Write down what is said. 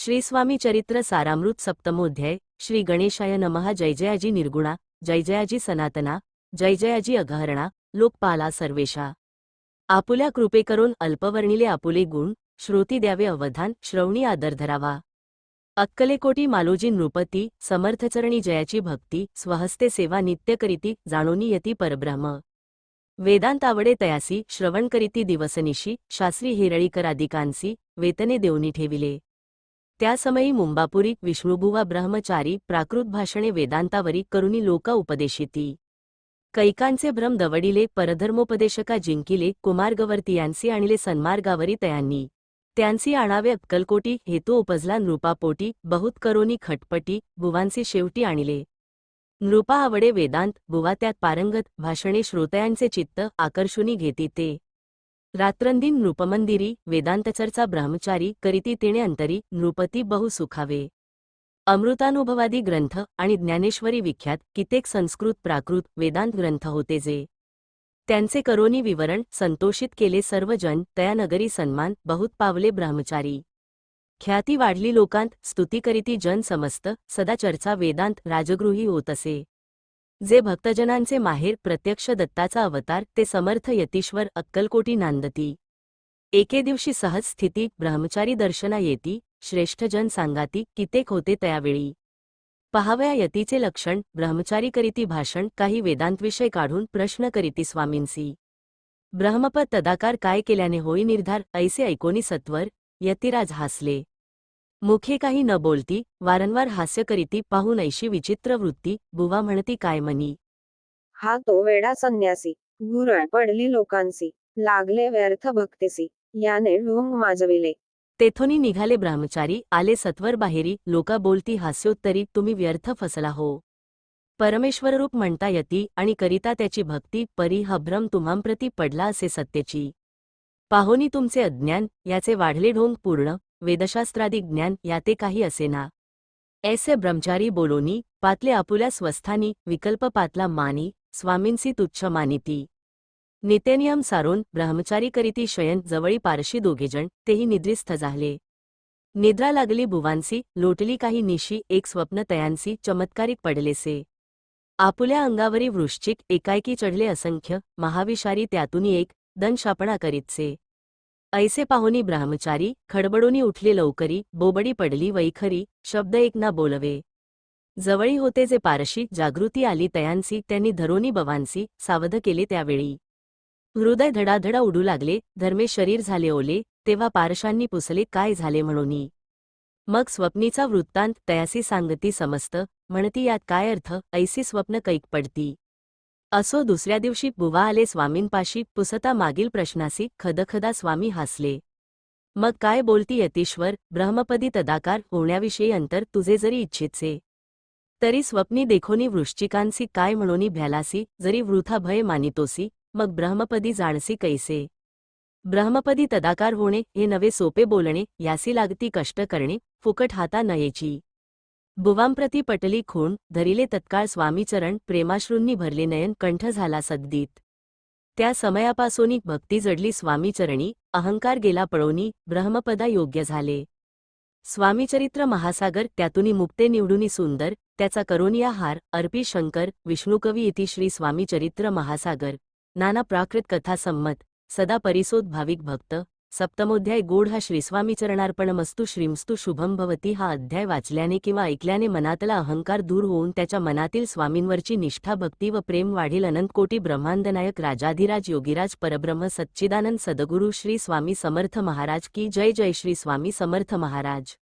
श्री स्वामी चरित्र सारामृत सप्तमोध्याय श्री गणेशाय नमः जय जयाजी निर्गुणा जय जयाजी सनातना जय जयाजी अगहरणा लोकपाला सर्वेशा. आपुल्या कृपे करून अल्पवर्णिले आपुले गुण श्रोती द्यावे अवधान श्रवणी आदर धरावा. अक्कलेकोटी मालोजी नृपती समर्थचरणी जयाची भक्ती स्वहस्ते सेवा नित्य करीती जाणोनी यती परब्रह्म. वेदांत आवडे तयासी श्रवण करीती दिवसनिशी शास्त्री हिरळीकर आदिकांसी वेतने देऊनी ठेविले. त्यासमयी मुंबापुरी विष्णुबुवा ब्रह्मचारी प्राकृत भाषणे वेदांतावरी करुणी लोका उपदेशिती. कैकांचे भ्रम दवडिले परधर्मोपदेशका जिंकिले कुमारगवर्तियांसी आणले सन्मार्गावरी तयांनी. त्यांसी आणावे अक्कलकोटी हेतू उपजला नृपापोटी बहुत करोनी खटपटी बुवांसी शेवटी आणले. नृपा आवडे वेदांत बुवा त्यात पारंगत भाषणे श्रोतयांचे चित्त आकर्षुनी घेती ते. रात्रंदिन नृपमंदिरी वेदांतचर्चा ब्रह्मचारी करीती तिणे अंतरी नृपती बहु सुखावे. अमृतानुभवादी ग्रंथ आणि ज्ञानेश्वरी विख्यात कित्येक संस्कृत प्राकृत वेदांत ग्रंथ होते जे. त्यांचे करोनी विवरण संतोषित केले सर्वजन तयानगरी सन्मान बहुत पावले ब्रह्मचारी. ख्याती वाढली लोकांत स्तुती करीती जन समस्त सदा चर्चा वेदांत राजगृही होत असे. जे भक्तजनांचे माहेर प्रत्यक्ष दत्ताचा अवतार ते समर्थ यतीश्वर अक्कलकोटी नांदती. एके दिवशी सहज स्थिती ब्रह्मचारी दर्शना येती श्रेष्ठजन सांगाती कितेक होते त्यावेळी. पहाव्या यतीचे लक्षण ब्रह्मचारी करीती भाषण काही वेदांतविषय काढून प्रश्न करीती स्वामींसी. ब्रह्मपद तदाकार काय केल्याने होई निर्धार ऐसे ऐकोनी सत्वर यतिराज हासले. मुखे काही न बोलती वारंवार हास्य करीती पाहून ऐशी विचित्र वृत्ती बुवा म्हणती काय मनी? हा तो वेडा संन्यासी घुरळ पडली लोकांसी लागले व्यर्थ भक्तीसी याने ढोंग माजविले. तेथोनी निघाले ब्रह्मचारी आले सत्वर बाहेरी लोका बोलती हास्योत्तरी तुम्ही व्यर्थ फसला हो. परमेश्वररूप म्हणता यती आणि करिता त्याची भक्ती परी हा भ्रम तुम्हांप्रती पडला असे सत्यची पाहोनी तुमचे अज्ञान याचे वाढले ढोंग पूर्ण वेदशास्त्रादी ज्ञान याते काही असेना. ऐसे ब्रह्मचारी बोलोनी पातले आपुल्या स्वस्थानी विकल्प पातला मानी स्वामींसी तुच्छ मानिती. नित्यनियम सारोन ब्रह्मचारी करीती शयन जवळी पारशी दोघेजण तेही निद्रिस्थ झाले. निद्रा लागली बुवांसी लोटली काही निशी एक स्वप्न तयांसी चमत्कारिक पडलेसे. आपुल्या अंगावरी वृश्चिक एकाएकी चढले असंख्य महाविषारी त्यातून एक दनशापणा करीतसे. ऐसे पाहुनी ब्रह्मचारी खडबडोनी उठले लवकरी बोबडी पडली वैखरी शब्द एक ना बोलवे. जवळी होते जे पारशी जागृती आली तयांसी त्यांनी धरोनी बवांसी सावध केले त्यावेळी. हृदय धडाधडा उडू लागले धर्मे शरीर झाले ओले तेव्हा पारशांनी पुसले काय झाले म्हणूनी. मग स्वप्नीचा वृत्तांत तयासी सांगती समस्त म्हणती यात काय अर्थ ऐसी स्वप्न कैक पडती. असो दुसऱ्या दिवशी बुवा आले स्वामींपाशी पुसता मागील प्रश्नासी खदखदा स्वामी हसले. मग काय बोलती यतीश्वर ब्रह्मपदी तदाकार होण्याविषयी अंतर तुझे जरी इच्छितसे. तरी स्वप्नी देखोनी वृश्चिकांसी काय म्हणोनी भ्यालासी जरी वृथा भय मानितोसी मग ब्रह्मपदी जाणसी कैसे. ब्रह्मपदी तदाकार होणे हे नवे सोपे बोलणे यासी लागती कष्ट करणे फुकट हाता नयेची. बुवांप्रती पटली खूण धरिले तत्काळ स्वामीचरण प्रेमाश्रूंनी भरले नयन कंठ झाला सद्दीत त्या समयापासूनिक भक्ती जडली स्वामीचरणी अहंकार गेला पळोनी ब्रह्मपदा योग्य झाले. स्वामीचरित्र महासागर त्यातुनी मुक्ते निवडुनी सुंदर त्याचा करोनिया हार अर्पी शंकर विष्णुकवी इति श्री स्वामीचरित्र महासागर. नाना प्राकृत कथा संमत सदा परिसोद भाविक भक्त. सप्तमोध्याय गोढ हा श्रीस्वामीचरणार्पणमस्तु श्रीमस्तु शुभम भवती हा अध्याय वाचल्याने किंवा ऐकल्याने मनातला अहंकार दूर होऊन त्याच्या मनातील स्वामींवरची निष्ठा भक्ती व प्रेम वाढील अनंतकोटी ब्रह्मांदनायक राजाधिराज योगीराज परब्रह्म सच्चिदानंद सदगुरु श्री स्वामी समर्थ महाराज की जय जय श्री स्वामी समर्थ महाराज.